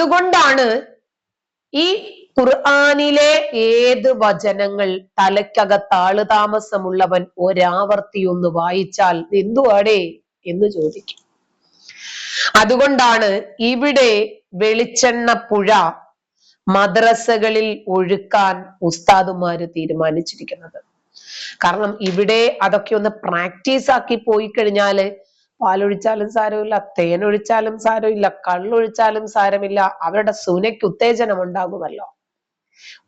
അതുകൊണ്ടാണ് ഈ ഖുർആാനിലെ ഏത് വചനങ്ങൾ തലയ്ക്കകത്ത് ആൾ താമസമുള്ളവൻ ഒരാവർത്തി ഒന്ന് വായിച്ചാൽ എന്തുവാടേ എന്ന് ചോദിക്കും. അതുകൊണ്ടാണ് ഇവിടെ വെളിച്ചെണ്ണ പുഴ മദ്രസകളിൽ ഒഴുക്കാൻ ഉസ്താദുമാര് തീരുമാനിച്ചിരിക്കുന്നത്. കാരണം ഇവിടെ അതൊക്കെ ഒന്ന് പ്രാക്ടീസ് ആക്കി പോയി കഴിഞ്ഞാൽ പാലൊഴിച്ചാലും സാരമില്ല തേനൊഴിച്ചാലും സാരമില്ല കള്ളൊഴിച്ചാലും സാരമില്ല. അവരുടെ സുനയ്ക്ക് ഉത്തേജനം ഉണ്ടാകുമല്ലോ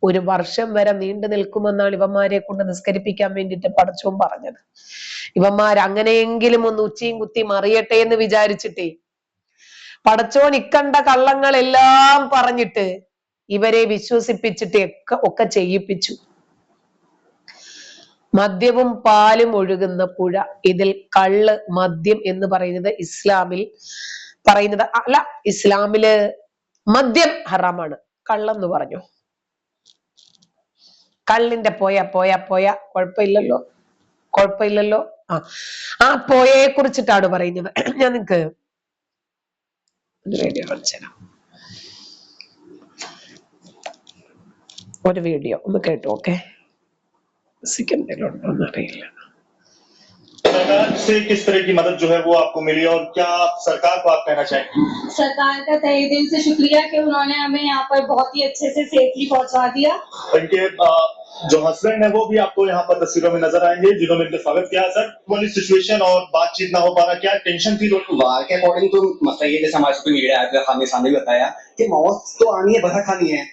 ഒരു വർഷം വരെ നീണ്ടു നിൽക്കുമെന്നാണ് ഇവന്മാരെ കൊണ്ട് നിസ്കരിപ്പിക്കാൻ വേണ്ടിയിട്ട് പടച്ചോൻ പറഞ്ഞത്. ഇവന്മാർ അങ്ങനെയെങ്കിലും ഒന്ന് ഉച്ചയും കുത്തി മറിയട്ടെ എന്ന് വിചാരിച്ചിട്ടേ പടച്ചോൻ ഇക്കണ്ട കള്ളങ്ങളെല്ലാം പറഞ്ഞിട്ട് ഇവരെ വിശ്വസിപ്പിച്ചിട്ട് ഒക്കെ ഒക്കെ ചെയ്യിപ്പിച്ചു. മദ്യവും പാലും ഒഴുകുന്ന പുഴ. ഇതിൽ കള്ള് മദ്യം എന്ന് പറയുന്നത് ഇസ്ലാമിൽ പറയുന്നത് അല്ല ഇസ്ലാമിൽ മദ്യം ഹറാമാണ്. കള്ളെന്ന് പറഞ്ഞു. കള്ളിന്റെ പോയ പോയ പോയ കുഴപ്പമില്ലല്ലോ. കുഴപ്പമില്ലല്ലോ. ആ ആ പോയയെ കുറിച്ചിട്ടാണ് പറയുന്നത്. ഞാൻ നിങ്ങക്ക് ഒരു വീഡിയോ ഒരു വീഡിയോ ഒന്ന് കേട്ടു ഓക്കെ? सरकार से किस तरह की मदद जो है वो आपको मिली और क्या सरकार को आप कहना चाहेंगे? सरकार का तहे दिल से शुक्रिया कि उन्होंने हमें यहाँ पर बहुत ही अच्छे से सेफली पहुँचा दिया। इनके जो हस्बैंड है वो भी आपको यहाँ पर तस्वीरों में नज़र आएँगे जिन्होंने इनका स्वागत किया। सर वाली सिचुएशन और बातचीत ना हो पा रहा क्या टेंशन थी दोनों? वार के अकॉर्डिंग तो मसला ये जैसे हमारे मीडिया आया तो खाने सामने भी बताया कि मौत तो आनी है बसा खानी है।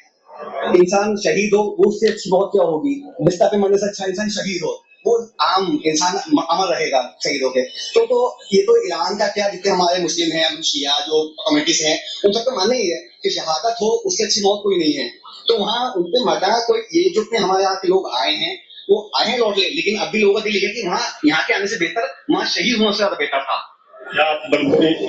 इंसान शहीद हो उससे अच्छी मौत क्या होगी? बिस्तर पे मरने से अच्छा इंसान शहीद हो, वो आम इंसान अमर रहेगा शहीद होके तो तो ये तो ईरान का क्या, जितने हमारे मुस्लिम हैं शिया जो कम्युनिटीज हैं, उन सबका मानना ही है कि शहादत हो, उससे अच्छी मौत कोई नहीं है। तो वहाँ उन पे मरना कोई, ये जो हमारे यहाँ के लोग आए हैं, वो आए लौट ले, लेकिन अभी लोगों का दिल है कि वहाँ, यहाँ के आने से बेहतर, वहाँ शहीद होने से ज़्यादा बेहतर था। क्या बल्कि एक,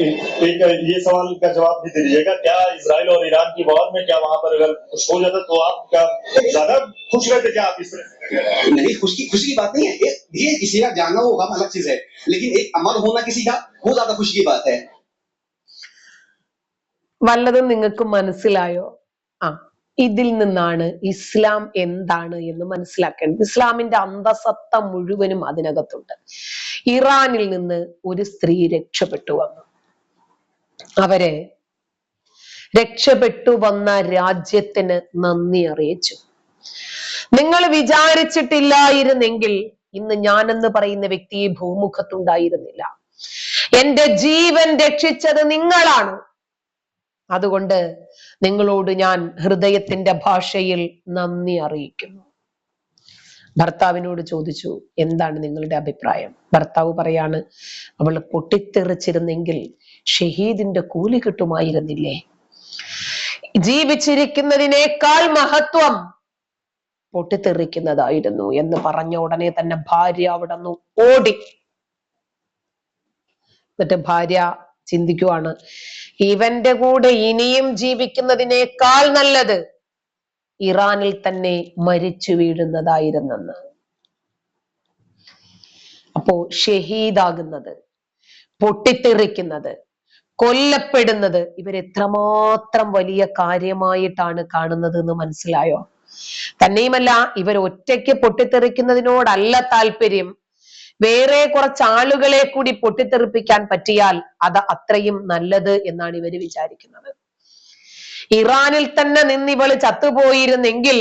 एक, एक ये सवाल का जवाब भी दे दीजिएगा क्या इसराइल और ईरान की वॉर में क्या वहां पर अगर कुछ हो जाता तो आप क्या ज्यादा खुश रहते क्या आप इस तरह नहीं खुशी खुशी की बात नहीं है ये ये किसी का जानना होगा अलग चीज है लेकिन एक अमर होना किसी का वो ज्यादा खुशी की बात है വല്ലതും നിങ്ങൾക്ക് മനസ്സിലായോ ആ ഇതിൽ നിന്നാണ് ഇസ്ലാം എന്താണ് എന്ന് മനസ്സിലാക്കേണ്ടത്. ഇസ്ലാമിന്റെ അന്തസത്ത മുഴുവനും അതിനകത്തുണ്ട്. ഇറാനിൽ നിന്ന് ഒരു സ്ത്രീ രക്ഷപ്പെട്ടു വന്നു. അവരെ രക്ഷപ്പെട്ടു വന്ന രാജ്യത്തിന് നന്ദി അറിയിച്ചു. നിങ്ങൾ വിചാരിച്ചിട്ടില്ലായിരുന്നെങ്കിൽ ഇന്ന് ഞാനെന്ന് പറയുന്ന വ്യക്തി ഈ ഭൂമുഖത്തുണ്ടായിരുന്നില്ല. എന്റെ ജീവൻ രക്ഷിച്ചത് നിങ്ങളാണ്. അതുകൊണ്ട് നിങ്ങളോട് ഞാൻ ഹൃദയത്തിന്റെ ഭാഷയിൽ നന്ദി അറിയിക്കുന്നു. ഭർത്താവിനോട് ചോദിച്ചു എന്താണ് നിങ്ങളുടെ അഭിപ്രായം? ഭർത്താവ് പറയാണ് അവൾ പൊട്ടിത്തെറിച്ചിരുന്നെങ്കിൽ ഷഹീദിന്റെ കൂലി കിട്ടുമായിരുന്നില്ലേ? ജീവിച്ചിരിക്കുന്നതിനേക്കാൾ മഹത്വം പൊട്ടിത്തെറിക്കുന്നതായിരുന്നു എന്ന് പറഞ്ഞ ഉടനെ തന്നെ ഭാര്യ അവിടെ നിന്ന് ഓടി. എന്നിട്ട് ഭാര്യ ചിന്തിക്കുവാണ്. ഇവന്റെ കൂടെ ഇനിയും ജീവിക്കുന്നതിനേക്കാൾ നല്ലത് ഇറാനിൽ തന്നെ മരിച്ചു വീഴുന്നതായിരുന്നെന്ന്. അപ്പോ ഷഹീദാകുന്നത് പൊട്ടിത്തെറിക്കുന്നത് കൊല്ലപ്പെടുന്നത് ഇവർ എത്രമാത്രം വലിയ കാര്യമായിട്ടാണ് കാണുന്നത് എന്ന് മനസ്സിലായോ? തന്നെയുമല്ല ഇവർ ഒറ്റയ്ക്ക് പൊട്ടിത്തെറിക്കുന്നതിനോടല്ല താല്പര്യം വേറെ കുറച്ച് ആളുകളെ കൂടി പൊട്ടിത്തെറിപ്പിക്കാൻ പറ്റിയാൽ അത് അത്രയും നല്ലത് എന്നാണ് ഇവർ വിചാരിക്കുന്നത്. ഇറാനിൽ തന്നെ നിന്നിവൾ ചത്തുപോയിരുന്നെങ്കിൽ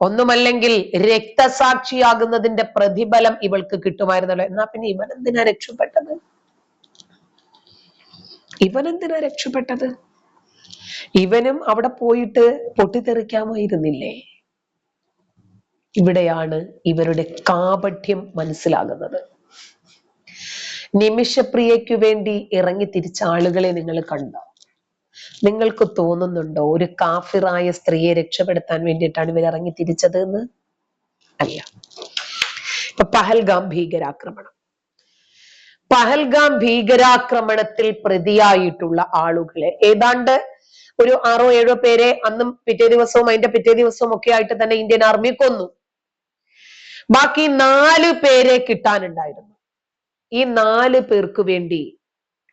ഒന്നുമല്ലെങ്കിൽ രക്തസാക്ഷിയാകുന്നതിന്റെ പ്രതിഫലം ഇവൾക്ക് കിട്ടുമായിരുന്നല്ലോ. എന്നാ പിന്നെ ഇവൻ എന്തിനാ രക്ഷപ്പെട്ടത്? ഇവൻ എന്തിനാ രക്ഷപ്പെട്ടത്? ഇവനും അവിടെ പോയിട്ട് പൊട്ടിത്തെറിക്കാമായിരുന്നില്ലേ? ഇവിടെയാണ് ഇവരുടെ കാപഠ്യം മനസ്സിലാകുന്നത്. നിമിഷപ്രിയയ്ക്കു വേണ്ടി ഇറങ്ങി തിരിച്ച ആളുകളെ നിങ്ങൾ കണ്ടോ? നിങ്ങൾക്ക് തോന്നുന്നുണ്ടോ ഒരു കാഫിറായ സ്ത്രീയെ രക്ഷപ്പെടുത്താൻ വേണ്ടിയിട്ടാണ് ഇവർ ഇറങ്ങി തിരിച്ചത് എന്ന് അല്ല. ഇപ്പൊ പഹൽഗാം ഭീകരാക്രമണം. പഹൽഗാം ഭീകരാക്രമണത്തിൽ പ്രതിയായിട്ടുള്ള ആളുകളെ ഏതാണ്ട് ഒരു ആറോ ഏഴോ പേരെ അന്നും പിറ്റേ ദിവസവും അതിന്റെ പിറ്റേ ദിവസവും ഒക്കെ ആയിട്ട് തന്നെ ഇന്ത്യൻ ആർമി കൊന്നു. ബാക്കി നാല് പേരെ കിട്ടാനുണ്ടായിരുന്നു. ഈ നാല് പേർക്ക് വേണ്ടി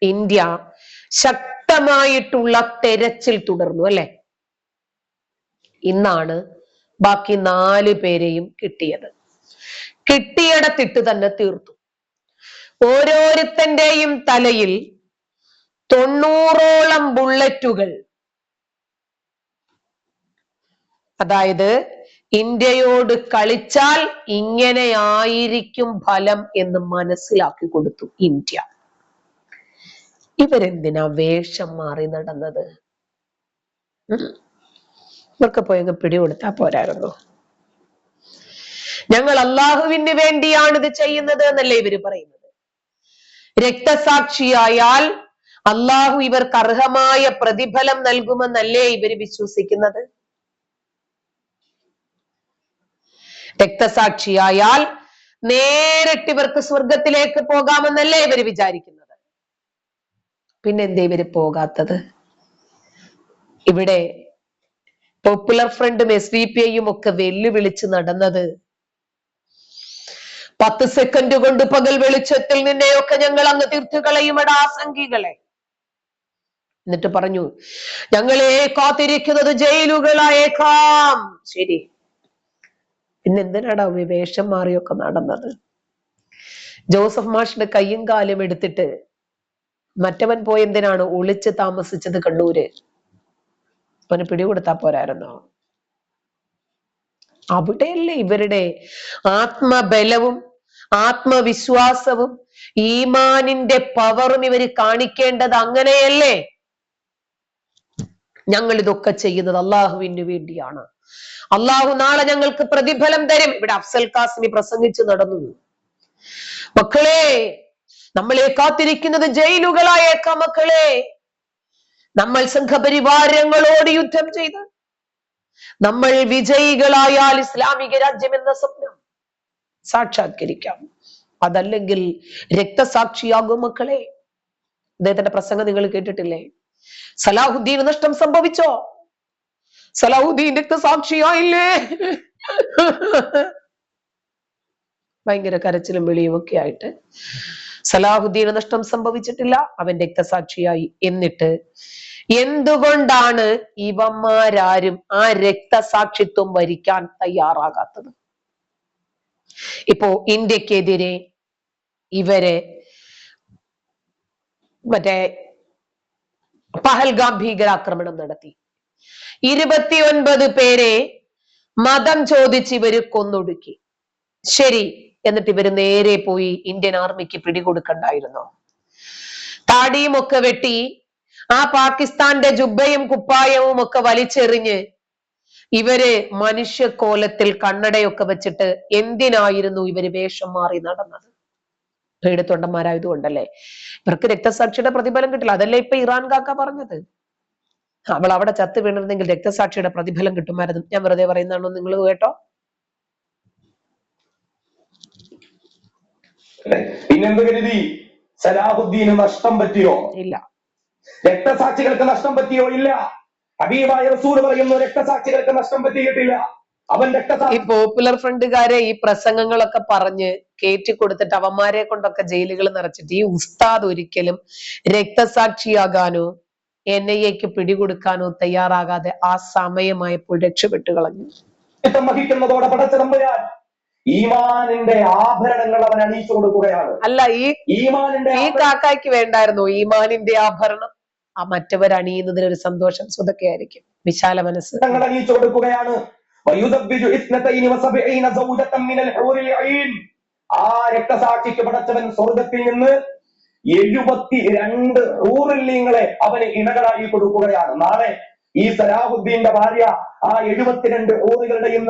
ഇന്ത്യ ശക്തമായിട്ടുള്ള തെരച്ചിൽ തുടർന്നു അല്ലെ? ഇന്നാണ് ബാക്കി നാല് പേരെയും കിട്ടിയത്. കിട്ടിയിടത്തിട്ട് തന്നെ തീർത്തു. ഓരോരുത്തന്റെയും തലയിൽ തൊണ്ണൂറോളം ബുള്ളറ്റുകൾ. അതായത് ഇന്ത്യയോട് കളിച്ചാൽ ഇങ്ങനെയായിരിക്കും ഫലം എന്ന് മനസ്സിലാക്കി കൊടുത്തു ഇന്ത്യ. ഇവരെന്തിനാ വേഷം മാറി നടന്നത്. ഇവർക്ക് പോയങ്ങ് പിടികൊടുത്താ പോരായിരുന്നു. ഞങ്ങൾ അള്ളാഹുവിന് വേണ്ടിയാണ് ഇത് ചെയ്യുന്നത് എന്നല്ലേ ഇവർ പറയുന്നത്? രക്തസാക്ഷിയായാൽ അള്ളാഹു ഇവർക്ക് അർഹമായ പ്രതിഫലം നൽകുമെന്നല്ലേ ഇവർ വിശ്വസിക്കുന്നത്? രക്തസാക്ഷിയായാൽ നേരിട്ട് ഇവർക്ക് സ്വർഗത്തിലേക്ക് പോകാമെന്നല്ലേ ഇവർ വിചാരിക്കുന്നത്. പിന്നെ ഇവർ പോകാത്തത്? ഇവിടെ പോപ്പുലർ ഫ്രണ്ടും എസ് ഡി പി ഐയും ഒക്കെ വെല്ലുവിളിച്ച് നടന്നത് പത്ത് സെക്കൻഡ് കൊണ്ട് പകൽ വെളിച്ചത്തിൽ നിന്നെയൊക്കെ ഞങ്ങൾ അങ്ങ് തീർത്തു കളയുമടാ ആസംഖികളെ എന്നിട്ട് പറഞ്ഞു ഞങ്ങളെ കാത്തിരിക്കുന്നത് ജയിലുകളായേക്കാം. ശരി. പിന്നെ എന്തിനാടാ വിവേഷം വേഷം മാറിയൊക്കെ നടന്നത്? ജോസഫ് മാഷിന്റെ കയ്യും കാലും എടുത്തിട്ട് മറ്റവൻ പോയി എന്തിനാണ് ഒളിച്ച് താമസിച്ചത് കണ്ണൂര്? അവന് പിടികൊടുത്താ പോരായിരുന്നോ? അവിടെയല്ലേ ഇവരുടെ ആത്മബലവും ആത്മവിശ്വാസവും? ഈമാനിന്റെ പവറും ഇവർ കാണിക്കേണ്ടത് അങ്ങനെയല്ലേ? ഞങ്ങൾ ഇതൊക്കെ ചെയ്യുന്നത് അള്ളാഹുവിന് വേണ്ടിയാണ്. അള്ളാഹു നാളെ ഞങ്ങൾക്ക് പ്രതിഫലം തരും. ഇവിടെ അഫ്സൽ കാസിമി പ്രസംഗിച്ചു നടന്നു. മക്കളെ നമ്മളെ കാത്തിരിക്കുന്നത് ജയിലുകളായേക്കാം മക്കളെ. നമ്മൾ സംഘപരിവാരങ്ങളോട് യുദ്ധം ചെയ്ത്. നമ്മൾ വിജയികളായാൽ ഇസ്ലാമിക രാജ്യം എന്ന സ്വപ്നം സാക്ഷാത്കരിക്കാം. അതല്ലെങ്കിൽ രക്തസാക്ഷിയാകും മക്കളെ. അദ്ദേഹത്തിന്റെ പ്രസംഗം നിങ്ങൾ കേട്ടിട്ടില്ലേ? സലാഹുദ്ദീന് നഷ്ടം സംഭവിച്ചോ? സലാഹുദ്ദീൻ രക്തസാക്ഷിയായില്ലേ ഭയങ്കര കരച്ചിലും വിളിയും ഒക്കെ ആയിട്ട് സലാഹുദ്ദീന് നഷ്ടം സംഭവിച്ചിട്ടില്ല അവൻ രക്തസാക്ഷിയായി. എന്നിട്ട് എന്തുകൊണ്ടാണ് ഇവന്മാരാരും ആ രക്തസാക്ഷിത്വം വരിക്കാൻ തയ്യാറാകാത്തത്? ഇപ്പോ ഇന്ത്യക്കെതിരെ ഇവരെ മറ്റേ പഹൽഗാം ഭീകരാക്രമണം നടത്തി. ഇരുപത്തിയൊൻപത് പേരെ മതം ചോദിച്ച് ഇവർ കൊന്നൊടുക്കി. ശരി എന്നിട്ട് ഇവർ നേരെ പോയി ഇന്ത്യൻ ആർമിക്ക് പിടികൊടുക്കണ്ടായിരുന്നു. താടിയും ഒക്കെ വെട്ടി ആ പാകിസ്ഥാന്റെ ജുബയും കുപ്പായവും ഒക്കെ വലിച്ചെറിഞ്ഞ് ഇവർ മനുഷ്യക്കോലത്തിൽ കണ്ണടയൊക്കെ വെച്ചിട്ട് എന്തിനായിരുന്നു ഇവർ വേഷം മാറി നടന്നത്? പേടിത്തൊണ്ടന്മാരായതുകൊണ്ടല്ലേ ഇവർക്ക് രക്തസാക്ഷിയുടെ പ്രതിഫലം കിട്ടില്ല. അതല്ലേ ഇപ്പൊ ഇറാൻ കാക്ക പറഞ്ഞത്? അവൾ അവിടെ ചത്ത് വീണിരുന്നെങ്കിൽ രക്തസാക്ഷിയുടെ പ്രതിഫലം കിട്ടുമായിരുന്നു. ഞാൻ വെറുതെ പറയുന്നതാണോ നിങ്ങൾ കേട്ടോ? പിന്നെന്ത് കരുതി? സലാഹുദ്ദീന് നഷ്ടം പറ്റിയോ? ഇല്ല. രക്തസാക്ഷികൾക്ക് നഷ്ടം പറ്റിയോ? ഇല്ല. ഹബീബായ റസൂൽ പറയുന്നു രക്തസാക്ഷികൾക്ക് നഷ്ടം പറ്റിയിട്ടില്ല ഈ പോപ്പുലർ ഫ്രണ്ടുകാരെ ഈ പ്രസംഗങ്ങളൊക്കെ പറഞ്ഞ് കയറ്റി കൊടുത്തിട്ട് അവന്മാരെ കൊണ്ടൊക്കെ ജയിലുകൾ നിറച്ചിട്ട് ഈ ഉസ്താദ് ഒരിക്കലും രക്തസാക്ഷിയാകാനോ എൻ ഐ എക്ക് പിടികൊടുക്കാനോ തയ്യാറാകാതെ ആ സമയമായപ്പോൾ രക്ഷപ്പെട്ടു കളഞ്ഞു. വഹിക്കുന്നതോടെ ഈമാനിന്റെ ആഭരണങ്ങൾ അവൻ അണിയിച്ചു കൊടുക്കുകയാണ്. അല്ല ഈ ഈമാനിന്റെ ഈ കാക്കായ്ക്ക് വേണ്ടായിരുന്നു ഈമാനിന്റെ ആഭരണം. ആ മറ്റവർ അണിയുന്നതിന് ഒരു സന്തോഷം സ്വതൊക്കെ ആയിരിക്കും വിശാല മനസ്സ് അണിയിച്ചു കൊടുക്കുകയാണ്. വയുദബ്ബിജു ഇത്നതൈനി വസബഈന സൗജത്തൻ മിനൽ ഹൂറിൽ ഐൻ. ആ രക്തസാക്ഷിക്ക് പടച്ചവൻ സ്വർഗത്തിൽ നിന്ന് എഴുപത്തി രണ്ട് ഊറില്യങ്ങളെ അവന് ഇണകളായി കൊടുക്കുകയാണ്. നാളെ ഈ സലാഹുദ്ദീന്റെ ഭാര്യ ആ എഴുപത്തിരണ്ട്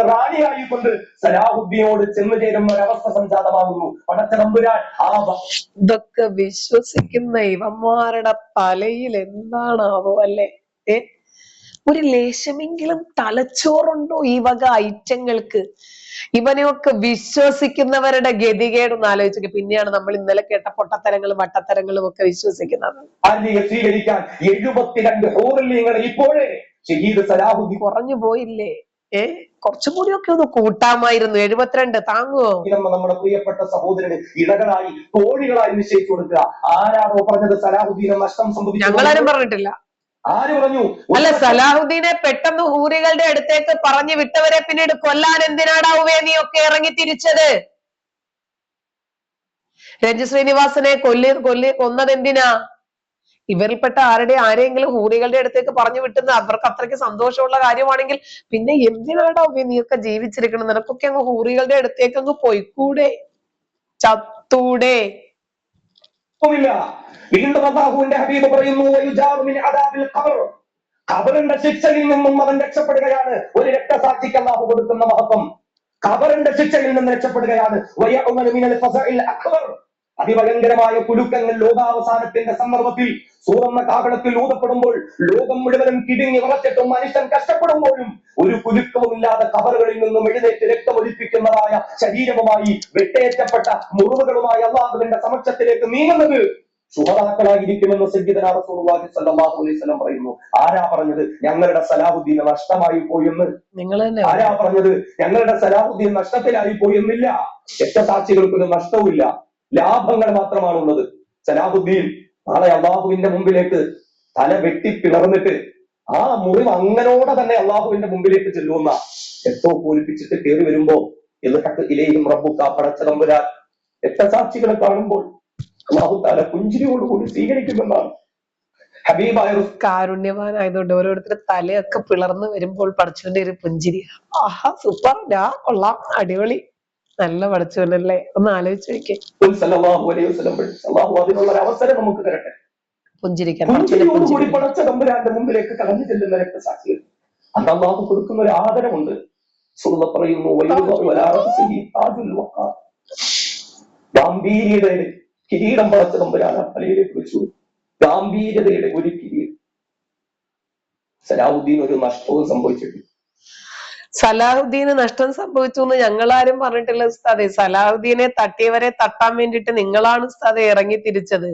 റാണിയായി കൊണ്ട് സലാഹുദ്ദീനോട് ചെന്നു ചേരുന്ന ഒരവസ്ഥ സംജാതമാകുന്നു. പടച്ചതമ്പുരാൻ ആ ഇതൊക്കെ വിശ്വസിക്കുന്ന ഇവന്മാരുടെ തലയിൽ എന്താണാവോ അല്ലെ? ഏ? ഒരു ലേശമെങ്കിലും തലച്ചോറുണ്ടോ ഈ വക ഐറ്റങ്ങൾക്ക്? ഇവനെയൊക്കെ വിശ്വസിക്കുന്നവരുടെ ഗതികേട് ഒന്ന് ആലോചിക്കുക പിന്നെയാണ് നമ്മൾ ഇന്നലെ കേട്ട പൊട്ടത്തരങ്ങളും വട്ടത്തരങ്ങളും ഒക്കെ വിശ്വസിക്കുന്നത്. സ്വീകരിക്കാൻ എഴുപത്തിരണ്ട് ഇപ്പോഴേ കുറഞ്ഞു പോയില്ലേ? ഏ കുറച്ചും കൂടി ഒക്കെ ഒന്ന് കൂട്ടാമായിരുന്നു. എഴുപത്തിരണ്ട് താങ്ങുവോ? നമ്മുടെ പ്രിയപ്പെട്ട സഹോദരന് ഇടകളായി കോഴികളായി നിശ്ചയിച്ചു കൊടുക്കുക. ആരാണോ പറഞ്ഞത് സലാഹുദ്ദീനെ നഷ്ടം സംഭവിച്ചു? ഞങ്ങളാരും പറഞ്ഞിട്ടില്ല. ആര് പറഞ്ഞു? അല്ല സലാഹുദ്ദീനെ പെട്ടെന്ന് ഹൂറികളുടെ അടുത്തേക്ക് പറഞ്ഞു വിട്ടവരെ പിന്നീട് കൊല്ലാൻ എന്തിനാടാ ഉവേ ഒക്കെ ഇറങ്ങി തിരിച്ചത്? രഞ്ജു ശ്രീനിവാസനെ കൊല്ലി കൊല്ലി കൊന്നത് എന്തിനാ ഇവരിൽപ്പെട്ട ആരുടെ ആരെങ്കിലും ഹൂറികളുടെ അടുത്തേക്ക് പറഞ്ഞു വിട്ടുന്ന അവർക്ക് അത്രയ്ക്ക് സന്തോഷമുള്ള കാര്യമാണെങ്കിൽ പിന്നെ എന്തിനാടാ ഉവേ നീയൊക്കെ ജീവിച്ചിരിക്കണം നിനക്കൊക്കെ അങ്ങ് ഹൂറികളുടെ അടുത്തേക്ക് അങ്ങ് പോയിക്കൂടെ? ചത്തൂടെ? ഇല്ല വീണ്ടും അള്ളാഹുവിന്റെ ഹബീബ് പറയുന്നു. ഖബറിന്റെ ശിക്ഷയിൽ നിന്നും അവൻ രക്ഷപ്പെടുകയാണ്. ഒരു രക്തസാക്ഷിക്ക് അള്ളാഹു കൊടുക്കുന്ന മഹത്വം. ഖബറിന്റെ ശിക്ഷയിൽ നിന്ന് രക്ഷപ്പെടുകയാണ്. അതിഭയങ്കരമായ കുലുക്കങ്ങൾ ലോകാവസാനത്തിന്റെ സന്ദർഭത്തിൽ സൂറന്ന കാഹളത്തിൽ ഊതപ്പെടുമ്പോൾ ലോകം മുഴുവനും കിടുങ്ങി വളച്ചിട്ടും മനുഷ്യൻ കഷ്ടപ്പെടുമ്പോഴും ഒരു കുലുക്കവുമില്ലാതെ കബറുകളിൽ നിന്നും എഴുന്നേറ്റ് രക്തമൊലിപ്പിക്കുന്നതായ ശരീരവുമായി വെട്ടേറ്റപ്പെട്ട മുറിവുകളുമായി അള്ളാഹുവിന്റെ സമക്ഷത്തിലേക്ക് നീങ്ങുന്നത് സുഹറാക്കളായിരിക്കുമെന്ന് സയ്യിദന റസൂലുള്ളാഹി സ്വല്ലല്ലാഹു അലൈഹി വസല്ലം പറയുന്നു. ആരാ പറഞ്ഞത്? ഞങ്ങളുടെ സലാഹുദ്ദീൻ നഷ്ടമായി പോയെന്ന്. നിങ്ങൾ തന്നെ ആരാ പറഞ്ഞത്? ഞങ്ങളുടെ സലാഹുദ്ദീൻ നഷ്ടത്തിലായി പോയെന്നില്ല. രക്തസാക്ഷികൾക്കൊരു നഷ്ടവുമില്ല. ലാഭങ്ങൾ മാത്രമാണുള്ളത്. സലാഹുദ്ദീൻ നാളെ അള്ളാഹുവിന്റെ മുമ്പിലേക്ക് തല വെട്ടി പിളർന്നിട്ട് ആ മുറിവ് അങ്ങനോടെ തന്നെ അള്ളാഹുവിന്റെ മുമ്പിലേക്ക് ചെല്ലുന്ന എത്തോ പൂരിപ്പിച്ചിട്ട് കയറി വരുമ്പോ എന്നിട്ട് ഇലയും റബ്ബുക്ക പടച്ചതമ്പുരാൻ രക്തസാക്ഷികളെ കാണുമ്പോൾ അള്ളാഹു താല പുഞ്ചിരിയോടുകൂടി സ്വീകരിക്കുമെന്നാണ്. റസൂൽ കാരുണ്യവാനായതുകൊണ്ട് തലയൊക്കെ പിളർന്നു വരുമ്പോൾ പഠിച്ചുകൊണ്ടേ ഒരു പുഞ്ചിരി. ആഹാ സൂപ്പർ. ഡാ കൊള്ളാം. അടിപൊളി. നല്ല പഠിച്ചവനല്ലേ? ഒന്ന് ആലോചിച്ച് അതിനുള്ള ഒരു അവസരം നമുക്ക് തരട്ടെ. പുഞ്ചിരിക്കാൻ പഠിച്ചവന്റെ പുഞ്ചിരിയോടുകൂടി പുഞ്ചിരി പടച്ച തമ്പുരാന്റെ മുമ്പിലേക്ക് കടന്നു ചെല്ലുന്ന രക്തസാക്ഷികൾ. അത് അള്ളാഹു കൊടുക്കുന്ന ഒരു ആദരമുണ്ട് സുഹൃത പറയുന്നു. ഗാംഭീര്യതയുടെ കിരീടം പടച്ച തമ്പുരാൻ തലയിലേക്ക് കുറിച്ചു ഗാംഭീര്യതയുടെ ഒരു കിരീടം. സലാഹുദ്ദീൻ ഒരു നഷ്ടവും സംഭവിച്ചിട്ടില്ല. സലാഹുദ്ദീന് നഷ്ടം സംഭവിച്ചു എന്ന് ഞങ്ങളാരും പറഞ്ഞിട്ടില്ല ഉസ്താദെ. സലാഹുദ്ദീനെ തട്ടിയവരെ തട്ടാൻ വേണ്ടിയിട്ട് നിങ്ങളാണ് ഉസ്താദെ ഇറങ്ങി തിരിച്ചത്.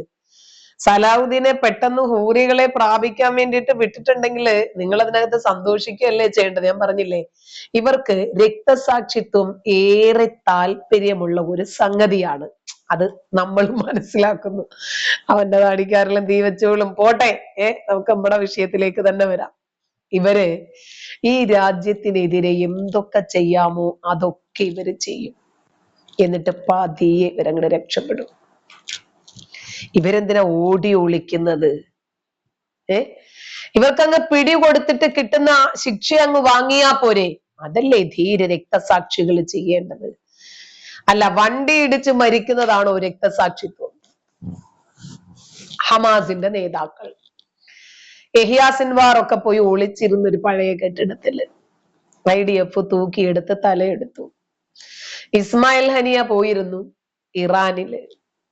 സലാഹുദ്ദീനെ പെട്ടെന്ന് ഹൂറികളെ പ്രാപിക്കാൻ വേണ്ടിയിട്ട് വിട്ടിട്ടുണ്ടെങ്കിൽ നിങ്ങൾ അതിനകത്ത് സന്തോഷിക്കുകയല്ലേ ചെയ്യേണ്ടത്? ഞാൻ പറഞ്ഞില്ലേ? ഇവർക്ക് രക്തസാക്ഷിത്വം ഏറെ താല്പര്യമുള്ള ഒരു സംഗതിയാണ്. അത് നമ്മൾ മനസ്സിലാക്കുന്നു. അവന്റെ താടിക്കാരെല്ലാം തീ വെച്ചോളും പോട്ടെ. ഏ നമുക്ക് നമ്മുടെ വിഷയത്തിലേക്ക് തന്നെ വരാം. ഇവർ ഈ രാജ്യത്തിനെതിരെ എന്തൊക്കെ ചെയ്യാമോ അതൊക്കെ ഇവർ ചെയ്യും. എന്നിട്ട് പതിയെ ഇവരങ്ങോട്ട് രക്ഷപ്പെടും. ഇവരെന്തിനാ ഓടി ഒളിക്കുന്നത്? ഏ? ഇവർക്കങ്ങ് പിടി കൊടുത്തിട്ട് കിട്ടുന്ന ശിക്ഷ അങ്ങ് വാങ്ങിയാ പോരെ? അതല്ലേ ധീര രക്തസാക്ഷികൾ ചെയ്യേണ്ടത്. അല്ല വണ്ടി ഇടിച്ച് മരിക്കുന്നതാണോ രക്തസാക്ഷിത്വം? ഹമാസിന്റെ നേതാക്കൾ. എഹിയാസിൻവാർ ഒക്കെ പോയി ഒളിച്ചിരുന്ന ഒരു പഴയ കെട്ടിടത്തിൽ ഐ തൂക്കിയെടുത്ത് തലയെടുത്തു. ഇസ്മായിൽ ഹനിയ പോയിരുന്നു ഇറാനിൽ.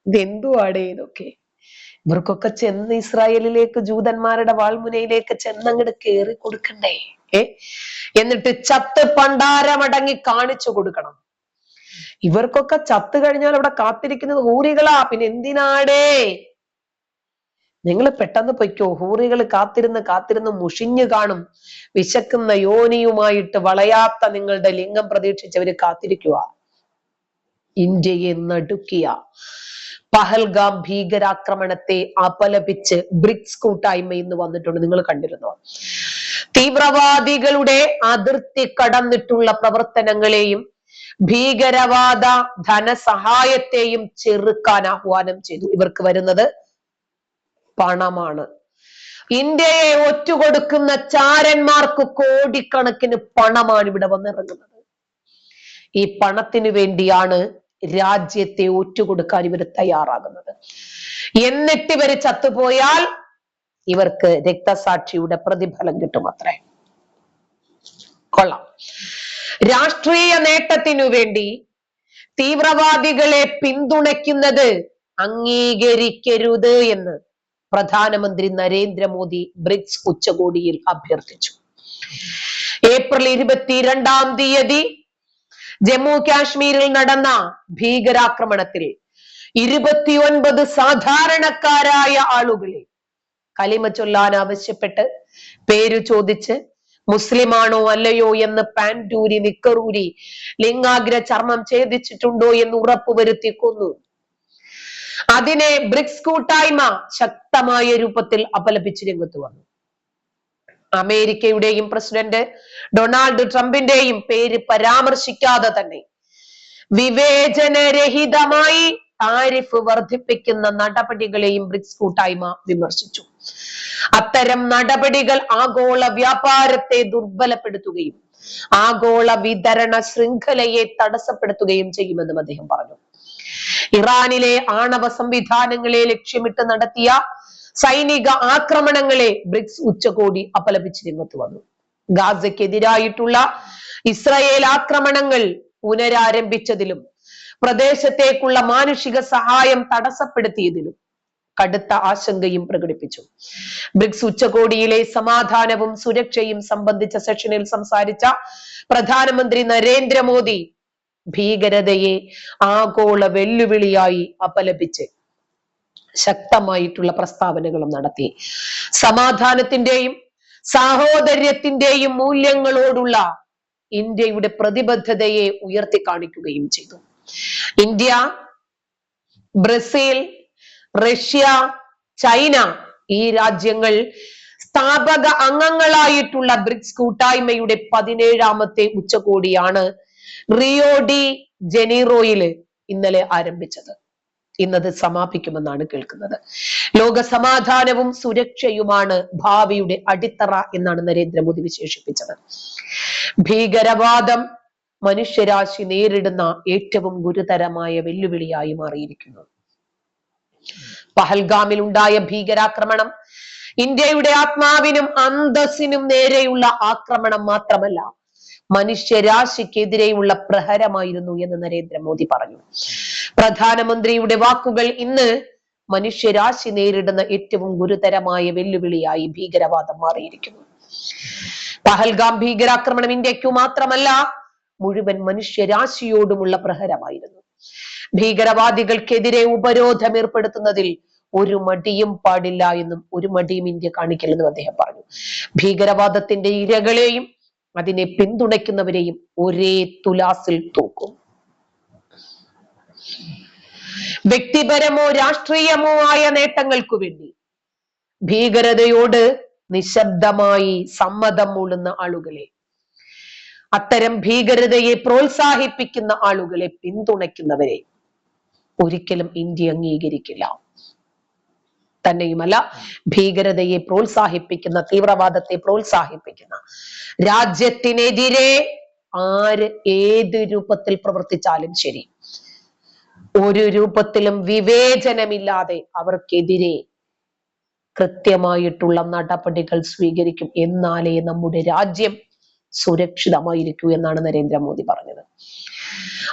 ഇതെന്തുവാടേ ഇതൊക്കെ? ഇവർക്കൊക്കെ ചെന്ന് ഇസ്രായേലിലേക്ക് ജൂതന്മാരുടെ വാൾമുനയിലേക്ക് ചെന്നങ്ങട് കേറി കൊടുക്കണ്ടേ? ഏ? എന്നിട്ട് ചത്ത് പണ്ടാരമടങ്ങി കാണിച്ചു കൊടുക്കണം. ഇവർക്കൊക്കെ ചത്ത് കഴിഞ്ഞാൽ അവിടെ കാത്തിരിക്കുന്നത് ഊരികളാ. പിന്നെ എന്തിനാടേ? നിങ്ങൾ പെട്ടെന്ന് പൊയ്ക്കോ. ഹൂറികൾ കാത്തിരുന്ന് കാത്തിരുന്ന് മുഷിഞ്ഞു കാണും. വിശക്കുന്ന യോനിയുമായിട്ട് വളയാത്ത നിങ്ങളുടെ ലിംഗം പ്രതീക്ഷിച്ചവര് കാത്തിരിക്കുക. ഇന്ത്യയെ നടുക്കിയ പഹൽഗാം ഭീകരാക്രമണത്തെ അപലപിച്ച് ബ്രിക്സ് കൂട്ടായ്മ ഇന്ന് വന്നിട്ടുണ്ട്. നിങ്ങൾ കണ്ടിരുന്നു? തീവ്രവാദികളുടെ അതിർത്തി കടന്നിട്ടുള്ള പ്രവർത്തനങ്ങളെയും ഭീകരവാദ ധനസഹായത്തെയും ചെറുക്കാൻ ആഹ്വാനം ചെയ്തു. ഇവർക്ക് വരുന്നത് പണമാണ്. ഇന്ത്യയെ ഒറ്റുകൊടുക്കുന്ന ചാരന്മാർക്ക് കോടിക്കണക്കിന് പണമാണ് ഇവിടെ വന്നിറങ്ങുന്നത്. ഈ പണത്തിനു വേണ്ടിയാണ് രാജ്യത്തെ ഒറ്റുകൊടുക്കാൻ ഇവർ തയ്യാറാകുന്നത്. എന്നിട്ട് ഇവർ ചത്തുപോയാൽ ഇവർക്ക് രക്തസാക്ഷിയുടെ പ്രതിഫലം കിട്ടും അത്രേ കൊള്ളാം. രാഷ്ട്രീയ നേട്ടത്തിനു വേണ്ടി തീവ്രവാദികളെ പിന്തുണയ്ക്കുന്നത് അംഗീകരിക്കരുത് എന്ന് പ്രധാനമന്ത്രി നരേന്ദ്രമോദി ബ്രിക്സ് ഉച്ചകോടിയിൽ അഭ്യർത്ഥിച്ചു. ഏപ്രിൽ ഇരുപത്തിരണ്ടാം തീയതി ജമ്മു കാശ്മീരിൽ നടന്ന ഭീകരാക്രമണത്തിൽ ഇരുപത്തിയൊൻപത് സാധാരണക്കാരായ ആളുകളെ കലിമ ചൊല്ലാൻ ആവശ്യപ്പെട്ട് പേരു ചോദിച്ച് മുസ്ലിമാണോ അല്ലയോ എന്ന് പാന്റൂരി നിക്കറൂരി ലിംഗാഗ്ര ചർമ്മം ഛേദിച്ചിട്ടുണ്ടോ എന്ന് ഉറപ്പുവരുത്തി കൊന്നു. അതിനെ ബ്രിക്സ് കൂട്ടായ്മ ശക്തമായ രൂപത്തിൽ അപലപിച്ച് രംഗത്ത് വന്നു. അമേരിക്കയുടെയും പ്രസിഡന്റ് ഡൊണാൾഡ് ട്രംപിന്റെയും പേര് പരാമർശിക്കാതെ തന്നെ വിവേചനരഹിതമായി താരിഫ് വർദ്ധിപ്പിക്കുന്ന നടപടികളെയും ബ്രിക്സ് കൂട്ടായ്മ വിമർശിച്ചു. അത്തരം നടപടികൾ ആഗോള വ്യാപാരത്തെ ദുർബലപ്പെടുത്തുകയും ആഗോള വിതരണ ശൃംഖലയെ തടസ്സപ്പെടുത്തുകയും ചെയ്യുമെന്നും അദ്ദേഹം പറഞ്ഞു. ഇറാനിലെ ആണവ സംവിധാനങ്ങളെ ലക്ഷ്യമിട്ട് നടത്തിയ സൈനിക ആക്രമണങ്ങളെ ബ്രിക്സ് ഉച്ചകോടി അപലപിച്ച് രംഗത്ത് വന്നു. ഗാസയ്ക്കെതിരായിട്ടുള്ള ഇസ്രായേൽ ആക്രമണങ്ങൾ പുനരാരംഭിച്ചതിലും പ്രദേശത്തേക്കുള്ള മാനുഷിക സഹായം തടസ്സപ്പെടുത്തിയതിലും കടുത്ത ആശങ്കയും പ്രകടിപ്പിച്ചു. ബ്രിക്സ് ഉച്ചകോടിയിലെ സമാധാനവും സുരക്ഷയും സംബന്ധിച്ച സെഷനിൽ സംസാരിച്ച പ്രധാനമന്ത്രി നരേന്ദ്രമോദി ഭീകരതയെ ആഗോള വെല്ലുവിളിയായി അപലപിച്ച് ശക്തമായിട്ടുള്ള പ്രസ്താവനകളും നടത്തി. സമാധാനത്തിന്റെയും സാഹോദര്യത്തിന്റെയും മൂല്യങ്ങളോടുള്ള ഇന്ത്യയുടെ പ്രതിബദ്ധതയെ ഉയർത്തി കാണിക്കുകയും ചെയ്തു. ഇന്ത്യ ബ്രസീൽ റഷ്യ ചൈന ഈ രാജ്യങ്ങൾ സ്ഥാപക അംഗങ്ങളായിട്ടുള്ള ബ്രിക്സ് കൂട്ടായ്മയുടെ പതിനേഴാമത്തെ ഉച്ചകോടിയാണ് റിയോ ഡി ജനീറോയിൽ ഇന്നലെ ആരംഭിച്ചത്. ഇന്നത് സമാപിക്കുമെന്നാണ് കേൾക്കുന്നത്. ലോക സമാധാനവും സുരക്ഷയുമാണ് ഭാവിയുടെ അടിത്തറ എന്നാണ് നരേന്ദ്രമോദി വിശേഷിപ്പിച്ചത്. ഭീകരവാദം മനുഷ്യരാശി നേരിടുന്ന ഏറ്റവും ഗുരുതരമായ വെല്ലുവിളിയായി മാറിയിരിക്കുന്നു. പഹൽഗാമിൽ ഉണ്ടായ ഭീകരാക്രമണം ഇന്ത്യയുടെ ആത്മാവിനും അന്തസ്സിനും നേരെയുള്ള ആക്രമണം മാത്രമല്ല മനുഷ്യരാശിക്കെതിരെയുള്ള പ്രഹരമായിരുന്നു എന്ന് നരേന്ദ്രമോദി പറഞ്ഞു. പ്രധാനമന്ത്രിയുടെ വാക്കുകൾ ഇന്ന് മനുഷ്യരാശി നേരിടുന്ന ഏറ്റവും ഗുരുതരമായ വെല്ലുവിളിയായി ഭീകരവാദം മാറിയിരിക്കുന്നു. പഹൽഗാം ഭീകരാക്രമണം ഇന്ത്യക്കു മാത്രമല്ല മുഴുവൻ മനുഷ്യരാശിയോടുമുള്ള പ്രഹരമായിരുന്നു. ഭീകരവാദികൾക്കെതിരെ ഉപരോധം ഏർപ്പെടുത്തുന്നതിൽ ഒരു മടിയും പാടില്ല എന്നും ഒരു മടിയും ഇന്ത്യ കാണിക്കില്ലെന്നും അദ്ദേഹം പറഞ്ഞു. ഭീകരവാദത്തിന്റെ ഇരകളെയും അതിനെ പിന്തുണയ്ക്കുന്നവരെയും ഒരേ തുലാസിൽ തൂക്കും. വ്യക്തിപരമോ രാഷ്ട്രീയമോ ആയ നേട്ടങ്ങൾക്കു വേണ്ടി ഭീകരതയോട് നിശബ്ദമായി സമ്മതം മൂളുന്ന ആളുകളെ അത്തരം ഭീകരതയെ പ്രോത്സാഹിപ്പിക്കുന്ന ആളുകളെ പിന്തുണയ്ക്കുന്നവരെ ഒരിക്കലും ഇന്ത്യ അംഗീകരിക്കില്ല. തന്നെയുമല്ല. ഭീകരതയെ പ്രോത്സാഹിപ്പിക്കുന്ന തീവ്രവാദത്തെ പ്രോത്സാഹിപ്പിക്കുന്ന രാജ്യത്തിനെതിരെ ആര് ഏത് രൂപത്തിൽ പ്രവർത്തിച്ചാലും ശരി. ഒരു രൂപത്തിലും വിവേചനമില്ലാതെ അവർക്കെതിരെ കൃത്യമായിട്ടുള്ള നടപടികൾ സ്വീകരിക്കും എന്നാലേ നമ്മുടെ രാജ്യം സുരക്ഷിതമായിരിക്കൂ എന്നാണ് നരേന്ദ്രമോദി പറഞ്ഞത്.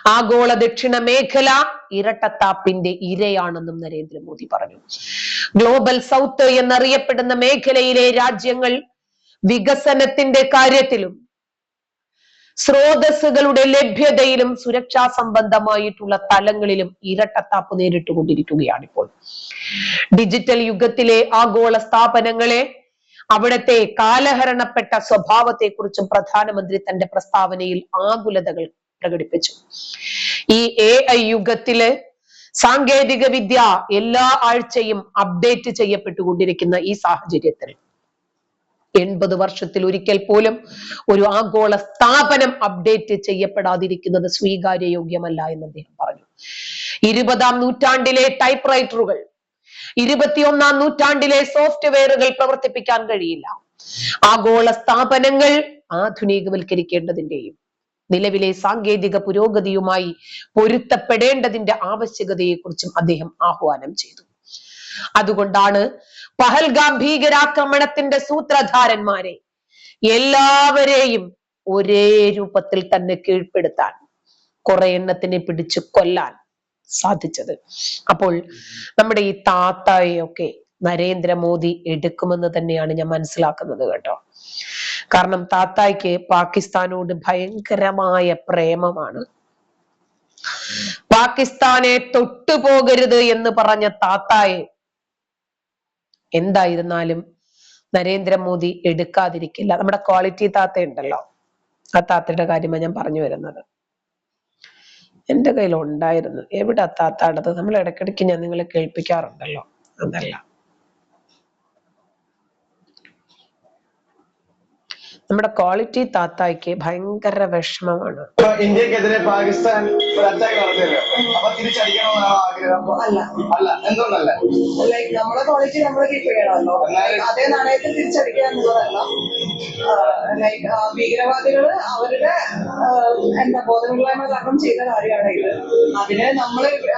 ആഗോള ദക്ഷിണ മേഖല ഇരട്ടത്താപ്പിന്റെ ഇരയാണെന്നും നരേന്ദ്രമോദി പറഞ്ഞു. ഗ്ലോബൽ സൗത്ത് എന്നറിയപ്പെടുന്ന മേഖലയിലെ രാജ്യങ്ങൾ വികസനത്തിന്റെ കാര്യത്തിലും സ്രോതസ്സുകളുടെ ലഭ്യതയിലും സുരക്ഷാ സംബന്ധമായിട്ടുള്ള തലങ്ങളിലും ഇരട്ടത്താപ്പ് നേരിട്ടുകൊണ്ടിരിക്കുകയാണ് ഇപ്പോൾ ഡിജിറ്റൽ യുഗത്തിലെ ആഗോള സ്ഥാപനങ്ങളെ അവിടത്തെ കാലഹരണപ്പെട്ട സ്വഭാവത്തെക്കുറിച്ചും പ്രധാനമന്ത്രി തന്റെ പ്രസ്താവനയിൽ ആകുലതകൾ പ്രകടിപ്പിച്ചു. ഈ എ ഐ യുഗത്തിലെ സാങ്കേതിക വിദ്യ എല്ലാ ആഴ്ചയും അപ്ഡേറ്റ് ചെയ്യപ്പെട്ടുകൊണ്ടിരിക്കുന്ന ഈ സാഹചര്യത്തിൽ എൺപത് വർഷത്തിൽ ഒരിക്കൽ പോലും ഒരു ആഗോള സ്ഥാപനം അപ്ഡേറ്റ് ചെയ്യപ്പെടാതിരിക്കുന്നത് സ്വീകാര്യയോഗ്യമല്ല എന്ന് അദ്ദേഹം പറഞ്ഞു. ഇരുപതാം നൂറ്റാണ്ടിലെ ടൈപ്പ് റൈറ്ററുകൾ ഇരുപത്തിയൊന്നാം നൂറ്റാണ്ടിലെ സോഫ്റ്റ്വെയറുകൾ പ്രവർത്തിപ്പിക്കാൻ കഴിയില്ല. ആഗോള സ്ഥാപനങ്ങൾ ആധുനികവൽക്കരിക്കേണ്ടതിന്റെയും നിലവിലെ സാങ്കേതിക പുരോഗതിയുമായി പൊരുത്തപ്പെടേണ്ടതിന്റെ ആവശ്യകതയെക്കുറിച്ചും അദ്ദേഹം ആഹ്വാനം ചെയ്തു. അതുകൊണ്ടാണ് പഹൽഗാം ഭീകരാക്രമണത്തിന്റെ സൂത്രധാരന്മാരെ എല്ലാവരെയും ഒരേ രൂപത്തിൽ തന്നെ കീഴ്പ്പെടുത്താൻ കുറെ എണ്ണത്തിനെ പിടിച്ചു കൊല്ലാൻ സാധിച്ചത്. അപ്പോൾ നമ്മുടെ ഈ താത്തയൊക്കെ നരേന്ദ്രമോദി എടുക്കുമെന്ന് തന്നെയാണ് ഞാൻ മനസ്സിലാക്കുന്നത് കേട്ടോ. കാരണം താത്തായ്ക്ക് പാകിസ്ഥാനോട് ഭയങ്കരമായ പ്രേമമാണ്. പാകിസ്ഥാനെ തൊട്ടുപോകരുത് എന്ന് പറഞ്ഞ താത്തായെ എന്തായിരുന്നാലും നരേന്ദ്രമോദി എടുക്കാതിരിക്കില്ല. നമ്മുടെ ക്വാളിറ്റി താത്ത ഉണ്ടല്ലോ. ആ താത്തയുടെ കാര്യമാണ് ഞാൻ പറഞ്ഞു വരുന്നത്. എന്റെ കയ്യിൽ ഉണ്ടായിരുന്നു എവിടെ താത്താടത്? നമ്മൾ ഇടയ്ക്കിടയ്ക്ക് ഞാൻ നിങ്ങളെ കേൾപ്പിക്കാറുണ്ടല്ലോ. അതല്ല. നമ്മുടെ ക്വാളിറ്റി താത്തായ്ക്ക് ഭയങ്കര വിഷമമാണ്. ഇന്ത്യക്കെതിരെ പാകിസ്ഥാൻ നമ്മളെ ക്വാളിറ്റി നമ്മൾ കീപ്പ് ചെയ്യണമല്ലോ. എന്നാലും- അതേ നാണയത്തിൽ തിരിച്ചടിക്കുക എന്നുള്ളതല്ല. ലൈക്ക് ഭീകരവാദികൾ അവരുടെ എന്താ ബോധമില്ലായ്മ കാരണം ചെയ്ത കാര്യമാണ് ഇത്. അതിനെ നമ്മൾ